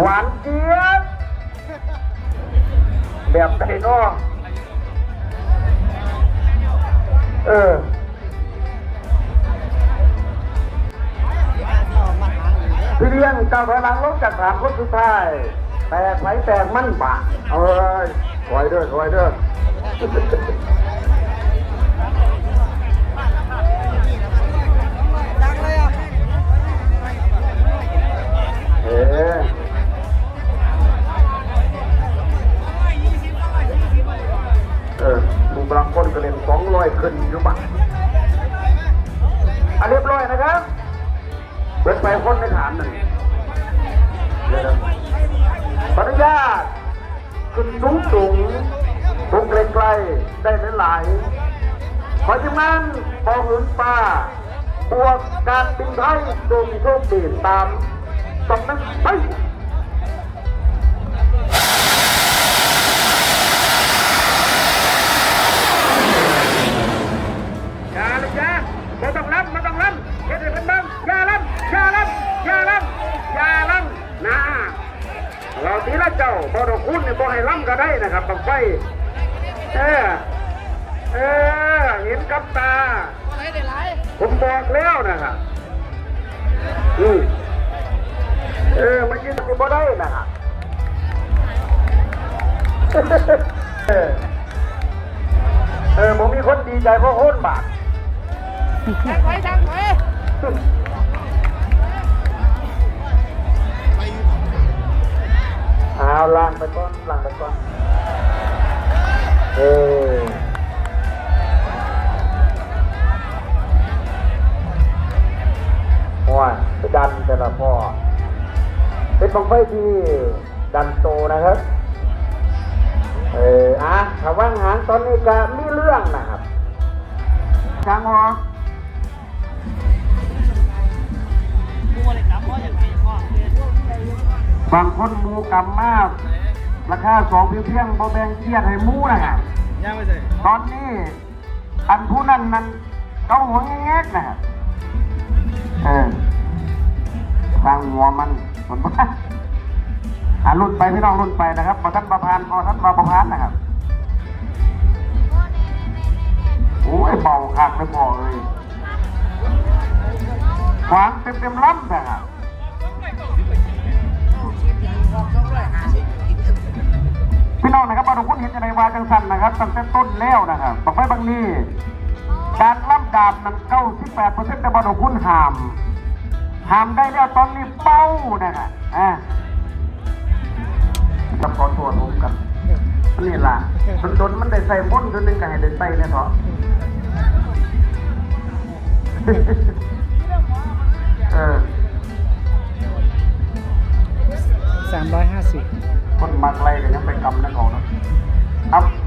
หวานเจี๊ยบแบบไก่นอเออพี่เลี้ยงกาบพลังรถจากสามรถสุดท้าย แตกไหลแตกมั่นปะเอ้ยคอยเด้อคอยเด้อ บางคนก็เล่นสองร้อยขึ้นอยู่บ้างอันเรียบร้อยนะครับเบิดไปคนในฐานหนึ่งเดี๋ยวนะปริญญาตขึ้นสูงสูงสูงไกลๆได้หลายๆขอทีมงานพองหืนป้าบวกการบินไทยโดยมีโชคดีตามสำนักไปอย่ สีละเจ้าบ่ดอกคุณนี่บ่ให้ล้ำก็ได้นะครับบังไฟเออเออเห็นกับตา ผมบอกแล้วนะครับอืมเออมันยินดีบ่ได้นะครับเออเออผมมีคนดีใจเพราะโค่นบาททางไว้ทางไว้ เอาล่างไปก่อนล่างไปก่อนเออโอ้ยไปดันแต่ละพ่อ เป็นบังไฟที่ดันโตนะครับ เอออะถ้าว่างหางตอนนี้ก็มีเรื่องนะครับช้างหอางคนหมูกำมากราคาสองเพียงเพียงบ่แบ่งเครียดให้หมูนะครับย่างไปเลยตอนนี้อันผู้นั้นนั้นเกาหัวแงกๆนะครับเออสร้างหัวมันมันบ้าอ่ารุ่นไปพี่น้องรุ่นไปนะครับพอท่านประพานพอท่านมาประพานนะครับโอ้ยเบาคักไม่พอเลยขวางเต็มเต็มๆลำนะครับ ว่าจังสันนะครับตั้งแต่ต้นแล้วนะครับบอกไว้บางนี้การล่ำดาบนั้นเก้าสิบแปดเปอร์เซ็นต์แต่บอลคุณหามหามได้แล้วตอนนี้เป้านะครับอ่าจะขอตัวผมกับนี่ล่ะโดนมันได้ใส่บนตัวนึ่งก็ให้ได้ใส่นะเถอะสามร้อยห้าสิบคนมาไกล่กันยังไปกำนั่นของนะ up